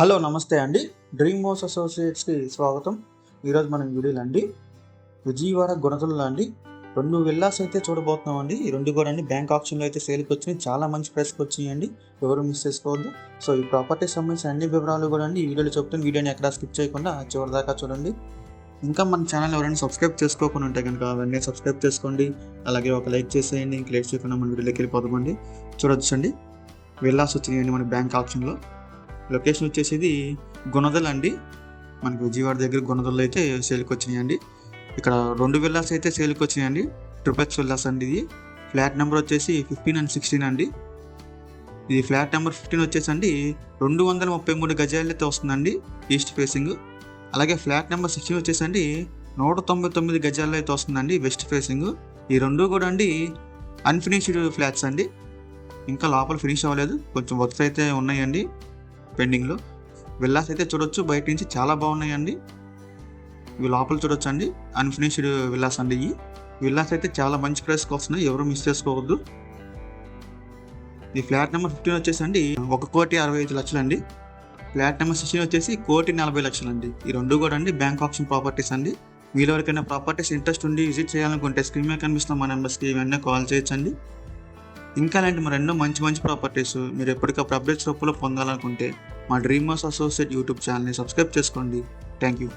Hello నమస్తే అండి. Dream house అసోసియేట్స్కి స్వాగతం. ఈరోజు మనం వీడియోలు అండి విజయవాడ గుణతుల్లో అండి రెండు విల్లాస్ అయితే చూడబోతున్నాం అండి ఈ రెండు కూడా అండి బ్యాంక్ ఆప్షన్లో అయితే సేల్కి వచ్చినాయి. చాలా మంచి ప్రైస్కి వచ్చినాయండి ఎవరు మిస్ చేసుకోవద్దు. సో ఈ ప్రాపర్టీకి సంబంధించిన అన్ని వివరాలు కూడా అండి ఈ వీడియోలో చెప్తాను. వీడియోని ఎక్కడ స్కిప్ చేయకుండా చివరి దాకా చూడండి. ఇంకా మన ఛానల్ ఎవరైనా సబ్స్క్రైబ్ చేసుకోకుండా ఉంటే కనుక అవన్నీ సబ్స్క్రైబ్ చేసుకోండి. అలాగే ఒక లైక్ చేసేయండి. ఇంక లైక్ చేయకుండా మన వీడియోలోకి వెళ్ళిపోదామండి. చూడొచ్చు విల్లాస్ వచ్చినాయండి మన బ్యాంక్ ఆప్షన్లో. లొకేషన్ వచ్చేసి ఇది గుణదల్ అండి. మనకి విజయవాడ దగ్గర గుణదల్లో అయితే సేల్కి వచ్చినాయండి. ఇక్కడ రెండు విల్లాస్ అయితే సేల్కి వచ్చినాయండి. ట్రిపెక్స్ విల్లాస్ అండి ఇది. ఫ్లాట్ నెంబర్ వచ్చేసి ఫిఫ్టీన్ అండ్ సిక్స్టీన్ అండి. ఇది ఫ్లాట్ నెంబర్ ఫిఫ్టీన్ వచ్చేసి అండి రెండు వందల ముప్పై మూడు గజాలు అయితే వస్తుందండి ఈస్ట్ ఫేసింగ్. అలాగే ఫ్లాట్ నెంబర్ సిక్స్టీన్ వచ్చేసి అండి నూట తొంభై తొమ్మిది గజాల్లో అయితే వస్తుందండి వెస్ట్ ఫేసింగ్. ఈ రెండు కూడా అండి అన్ఫినిష్డ్ ఫ్లాట్స్ అండి. ఇంకా లోపల ఫినిష్ అవ్వలేదు. కొంచెం వర్క్స్ అయితే ఉన్నాయండి. పెండింగ్లో. విల్లాస్ అయితే చూడొచ్చు. బయట నుంచి చాలా బాగున్నాయండి. ఇవి లోపల చూడొచ్చు అండి అన్ఫినిష్డ్ విల్లాస్ అండి ఇవి. విల్లాస్ అయితే చాలా మంచి ప్రైస్కి వస్తున్నాయి. ఎవరు మిస్ చేసుకోవద్దు. ఈ ఫ్లాట్ నెంబర్ ఫిఫ్టీన్ వచ్చేసి అండి ఒక కోటి అరవై ఐదు లక్షలు అండి ఫ్లాట్ నెంబర్ సిక్స్టీన్ వచ్చేసి కోటి నలభై లక్షలు అండి ఈ రెండు కూడా అండి బ్యాంక్ ఆప్షన్ ప్రాపర్టీస్ అండి. మీరు ఎవరికైనా ప్రాపర్టీస్ ఇంట్రెస్ట్ ఉండి విజిట్ చేయాలనుకుంటే స్క్రీన్ మీద కనిపిస్తున్న మా నెంబర్స్కి వెంటనే కాల్ చేయొచ్చండి. ఇంకా అలాంటి మరి ఎన్నో మంచి మంచి ప్రాపర్టీస్ మీరు ఎప్పటికప్పుడు అప్డేట్స్ రూపంలో పొందాలనుకుంటే మా డ్రీమర్స్ అసోసియేట్ యూట్యూబ్ ఛానల్ని సబ్స్క్రైబ్ చేసుకోండి. Thank you.